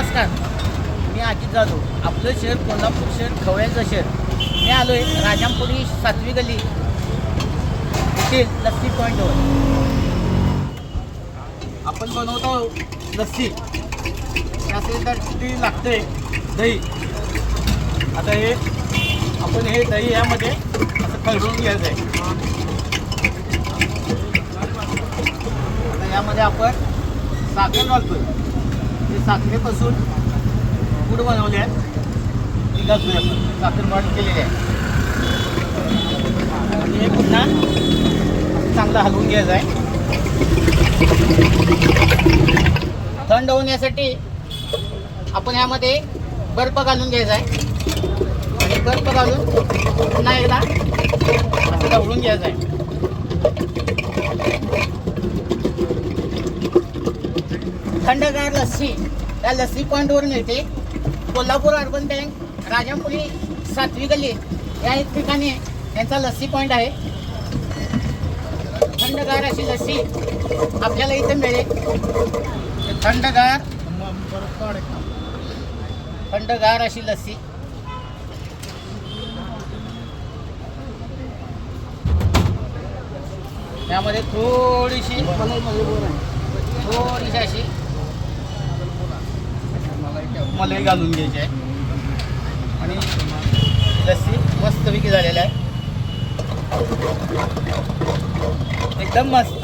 नमस्कार. मी अजित जाधव. आपलं शहर कोल्हापूर शहर खवळ्याचं शहर. मी आलो आहे राजामपुरी सातवी गल्ली येथील लस्सी पॉईंटवर आपण बनवतो लस्सी. त्यासाठी लागते दही. आता हे आपण हे दही यामध्ये असं खळवून घ्यायचं आहे आता यामध्ये आपण साखर घालतोय. साखरेपासून गुड बनवले आहेत ती घालतोय आपण साखर केलेली आहे. आणि हे पुन्हा चांगलं हलवून घ्यायचं आहे. थंड होण्यासाठी आपण यामध्ये बर्फ घालून घ्यायचा आहे. आणि बर्फ घालून पुन्हा एकदा असं ढवळून घ्यायचं आहे. थंडगार लस्सी. त्या लस्सी पॉईंटवर मिळते कोल्हापूर अर्बन बँक राजापुरी सातवी गल्ली या एक ठिकाणी यांचा लस्सी पॉईंट आहे. थंडगार अशी लस्सी आपल्याला इथे मिळेल. थंडगार थंडगार अशी लस्सी. त्यामध्ये थोडीशी थोडीशी अशी मलाई घालून घ्यायची. आहे आणि लस्सी मस्तपैकी झालेला आहे. एकदम मस्त.